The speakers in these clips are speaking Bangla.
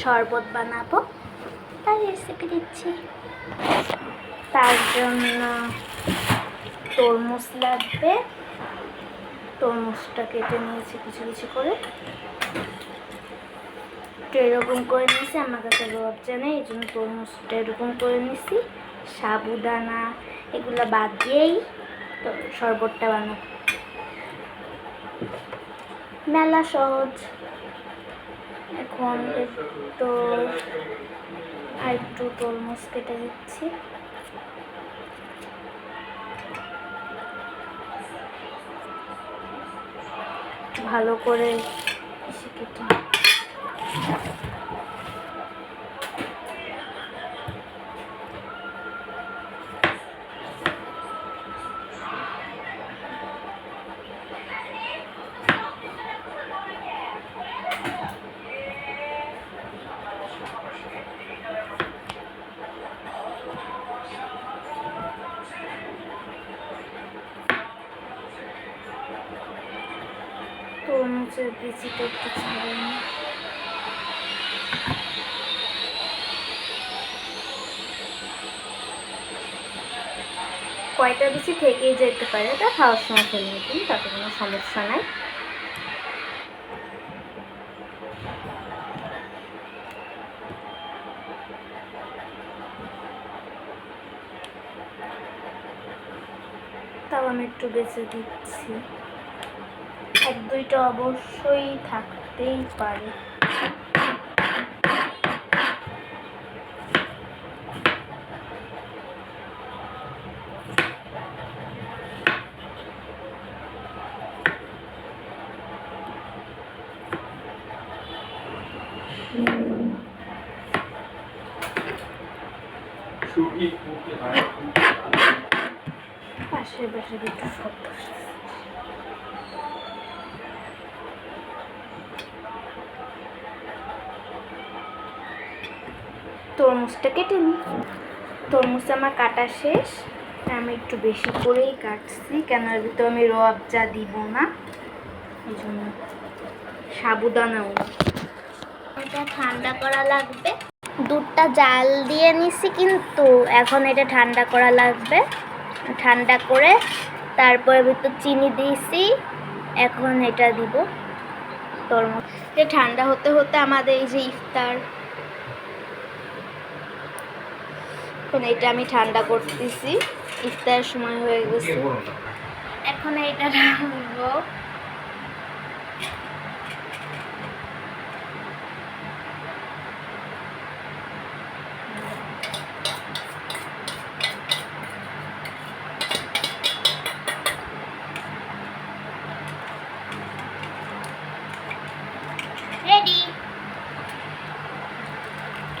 শরবত বানাবো। তার রেসিপি দিচ্ছি। তার জন্য তরমুজ লাগবে। তরমুজটা কেটে নিয়েছি কিছু কিছু করে। তো এরকম করে নিয়েছি, আমার কাছে রবজা নেই, এই জন্য তরমুজটা এরকম করে নিয়েছি। সাবুদানা এগুলো বাদ দিয়েই তো শরবতটা বানাবো। মেলা সহজ। এখন একটু আর একটু তরমুজ কেটে দিচ্ছি ভালো করে এসে কেটে তরমুজের বিচিটা একটু কয়টা বিচি থেকেই যেতে পারে, তা খাওয়ার সময় ফেলে নিতেন তাতে কোনো সমস্যা নাই। তাও আমি একটু বেঁচে দিচ্ছি। এক দুইটা অবশ্যই থাকতেই পারে। পাশে পাশে একটু শব্দ তরমুজটা কেটে নিই তরমুজ আমার কাটা শেষ। আমি একটু বেশি করেই কাটছি কেন এর ভিতরে আমি রোয়াবজা দিব না। এই জন্য সাবুদানাও এটা ঠান্ডা করা লাগবে। দুধটা জাল দিয়ে নিছি কিন্তু এখন এটা ঠান্ডা করা লাগবে। ঠান্ডা করে তারপরে ভিতর চিনি দিয়েছি। এখন এটা দিব তরমুজ। ঠান্ডা হতে হতে আমাদের এই যে ইফতার এখন এটা আমি ঠান্ডা করতেছি। ইফতারের সময় হয়ে গেছে। এখন এটা রাখব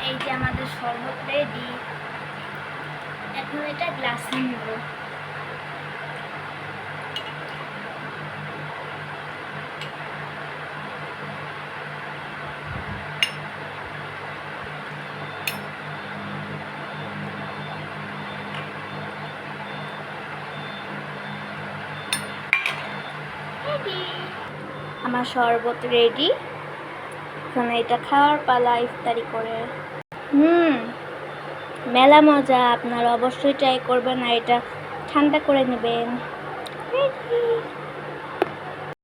এই যে আমাদের শরবত রেডি এখন এটা গ্লাসে নেব। আমার শরবত রেডি এখন এটা খাওয়ার পালা ইফতারি করে। হুম। মেলা মজা আপনারা অবশ্যই ট্রাই করবেন আর এটা ঠান্ডা করে নেবেন.